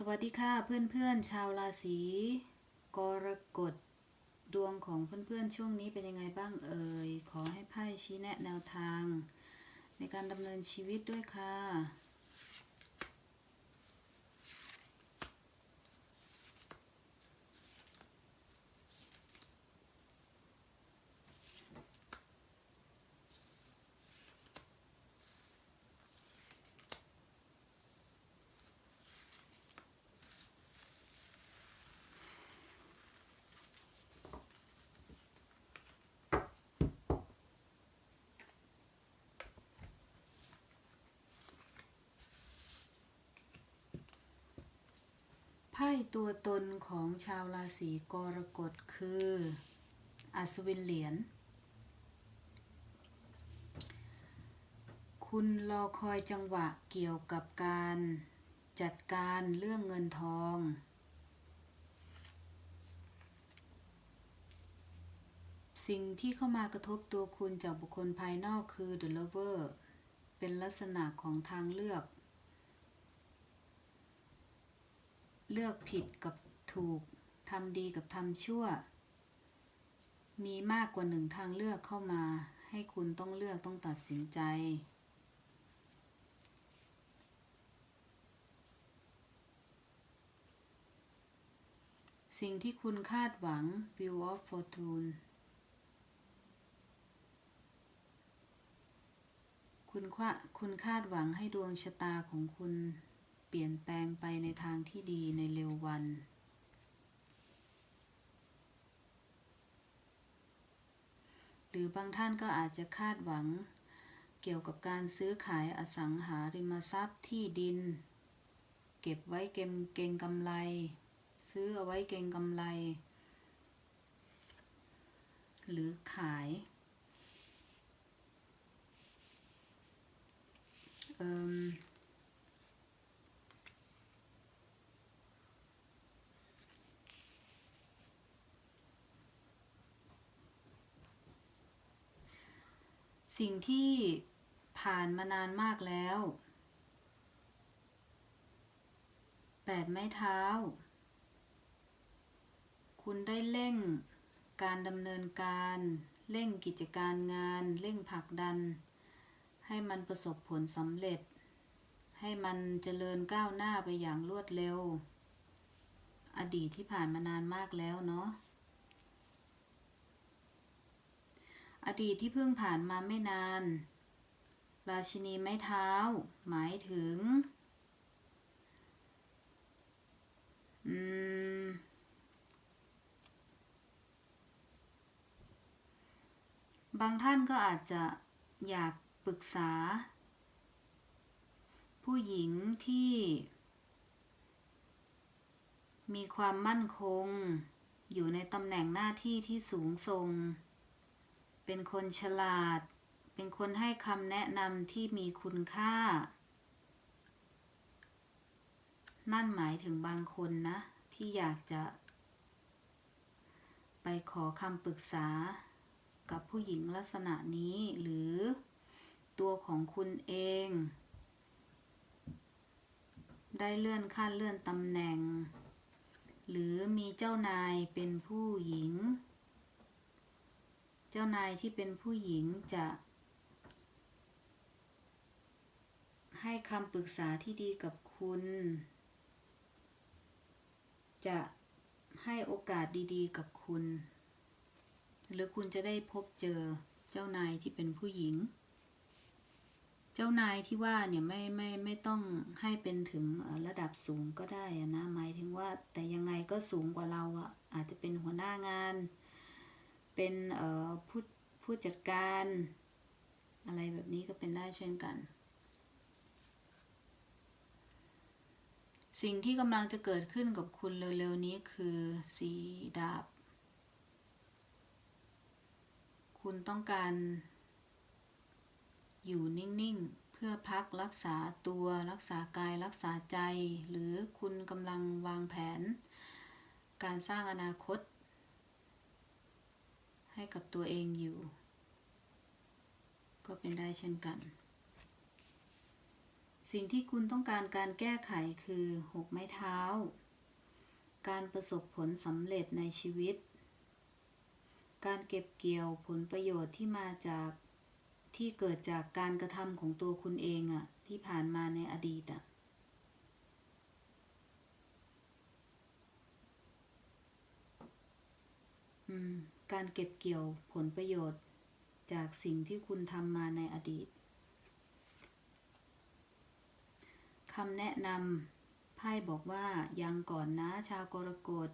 สวัสดีค่ะเพื่อนๆชาวราศีกรกฎดวงของเพื่อนๆช่วงนี้เป็นยังไงบ้างเอ่ยขอให้ไพ่ชี้แนะแนวทาง ในการดำเนินชีวิตด้วยค่ะ ไพ่ตัวตนของชาวราศีกรกฎคืออัศวินเหรียญ คุณรอคอยจังหวะเกี่ยวกับการจัดการเรื่องเงินทอง สิ่งที่เข้ามากระทบตัวคุณจากบุคคลภายนอกคือ The Lover เป็นลักษณะของทางเลือก เลือกผิดกับถูกทำดีกับทำชั่ว มีมากกว่าหนึ่งทางเลือกเข้ามา ให้คุณต้องเลือกต้องตัดสินใจ สิ่งที่คุณคาดหวัง View of Fortune คุณว่าคุณคาดหวังให้ดวงชะตาของคุณ เปลี่ยนแปลงไปในทางที่ดีในเร็ววัน หรือบางท่านก็อาจจะคาดหวัง เกี่ยวกับการซื้อขายอสังหาริมทรัพย์ที่ดิน เก็บไว้เก็งเกงกำไร ซื้อเอาไว้เกงกำไร หรือขาย เอิ่ม สิ่งที่ผ่านมานานมากแล้วแปดไม้เท้า คุณได้เร่งการดำเนินการเร่งกิจการงานเร่งผลักดัน ให้มันประสบผลสำเร็จ ให้มันเจริญก้าวหน้าไปอย่างรวดเร็ว อดีตที่ผ่านมานานมากแล้วเนาะ อดีตที่เพิ่งผ่านมาไม่นาน ราชินีไม้เท้า หมายถึง อืม บางท่านก็อาจจะอยากปรึกษา ผู้หญิงที่ มีความมั่นคง อยู่ในตำแหน่งหน้าที่ที่สูงส่ง เป็นคนฉลาด เป็นคนให้คำแนะนำที่มีคุณค่า นั่นหมายถึงบางคนนะ ที่อยากจะ ไปขอคำปรึกษากับผู้หญิงลักษณะนี้หรือตัวของคุณเอง ได้เลื่อนขั้นเลื่อนตำแหน่ง หรือมีเจ้านายเป็นผู้หญิง เจ้านายที่เป็นผู้หญิงจะ ให้คำปรึกษาที่ดีกับคุณ จะให้โอกาสดีๆ กับคุณ หรือคุณจะได้พบเจอเจ้านายที่เป็นผู้หญิง เจ้านายที่ว่าเนี่ยไม่ไม่ไม่ต้องให้เป็นถึงระดับสูงก็ได้นะหมายถึงว่าแต่ยังไงก็สูงกว่าเราอะอาจจะเป็นหัวหน้างาน เป็นผู้ผู้จัดการ อะไรแบบนี้ก็เป็นได้เช่นกัน สิ่งที่กำลังจะเกิดขึ้นกับคุณเร็วๆนี้คือสีดาบ คุณต้องการอยู่นิ่งๆ เพื่อพักรักษาตัวรักษากายรักษาใจ หรือคุณกำลังวางแผน การสร้างอนาคต ให้กับตัวเองอยู่ ก็เป็นได้เช่นกัน สิ่งที่คุณต้องการการแก้ไขคือหกไม้เท้า การประสบผลสำเร็จในชีวิต การเก็บเกี่ยวผลประโยชน์ที่มาจากที่เกิดจากการกระทำของตัวคุณเองอะที่ผ่านมาในอดีตอะอืม การเก็บเกี่ยวผลประโยชน์ จากสิ่งที่คุณทำมาในอดีตคำแนะนำไพ่บอกว่ายังก่อนนะชาวกรกฎ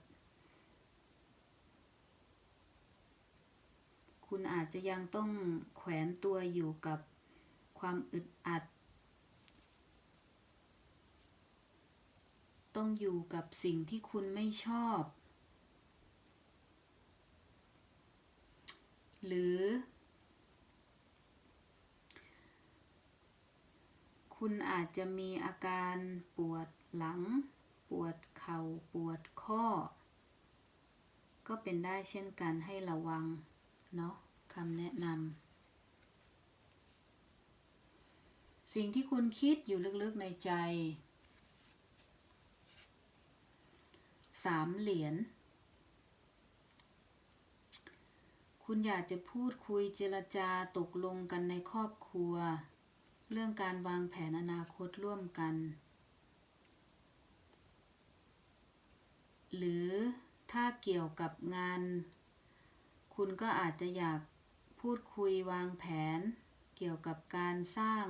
คุณอาจจะยังต้องแขวนตัวอยู่กับความอึดอัด ต้องอยู่กับสิ่งที่คุณไม่ชอบ หรือ คุณอาจจะมีอาการปวดหลัง ปวดเข่าปวดข้อ ก็เป็นได้เช่นกันให้ระวัง เนาะคำแนะนำสิ่งที่คุณคิดอยู่ลึกๆในใจสามเหรียญ คุณอยากจะพูดคุยเจรจาตกลงกันในครอบครัว เรื่องการวางแผนอนาคตร่วมกัน หรือถ้าเกี่ยวกับงาน คุณก็อาจจะอยากพูดคุยวางแผน เกี่ยวกับการสร้าง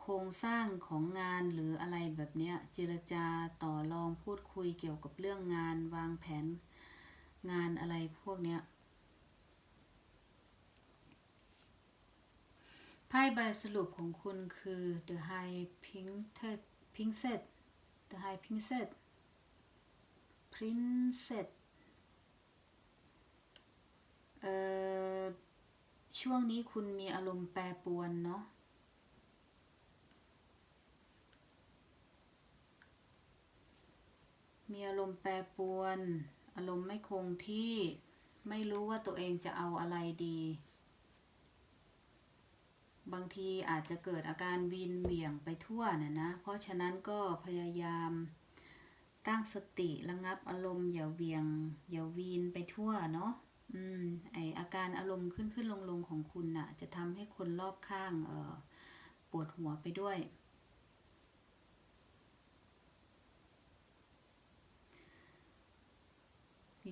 โครงสร้างของงานหรืออะไรแบบนี้เจรจาต่อรองพูดคุยเกี่ยวกับเรื่องงานวางแผน งานอะไรพวกเนี้ยไพ่ใบสรุปของคุณคือ The High pincet pincet The High pincet Princess เอ่อช่วงนี้คุณมีอารมณ์แปรปรวนเนาะมีอารมณ์แปรปรวน อารมณ์ไม่คงที่ไม่รู้ว่าตัวเองจะเอาอะไรดี บางทีอาจจะเกิดอาการวินเหวี่ยงไปทั่วน่ะนะ เพราะฉะนั้นก็พยายามตั้งสติระงับอารมณ์อย่าเวียง อย่าวีนไปทั่วเนาะอืมไออาการอารมณ์ขึ้นขึ้นลงลงของคุณน่ะ จะทำให้คนรอบข้างเออปวดหัวไปด้วย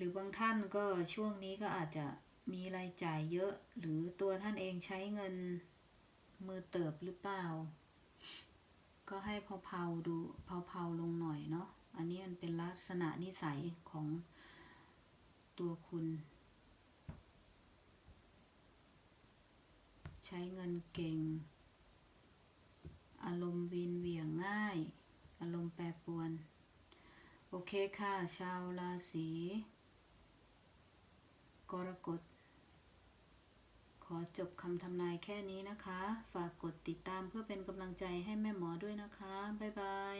รือบางท่านก็ช่วงนี้ก็อาจจะมีรายจ่ายเยอะ หรือตัวท่านเองใช้เงินมือเติบหรือเปล่า ก็ให้เผาๆดูเผาๆลงหน่อยเนาะอันนี้มันเป็นลักษณะนิสัยของตัวคุณ ใช้เงินเก่ง อารมณ์วินเหวี่ยงง่าย อารมณ์แปรปรวน โอเคค่ะ ชาวราศี กรกฎ ขอจบคำทำนายแค่นี้นะคะ ฝากกดติดตามเพื่อเป็นกำลังใจให้แม่หมอด้วยนะคะ บ๊ายบาย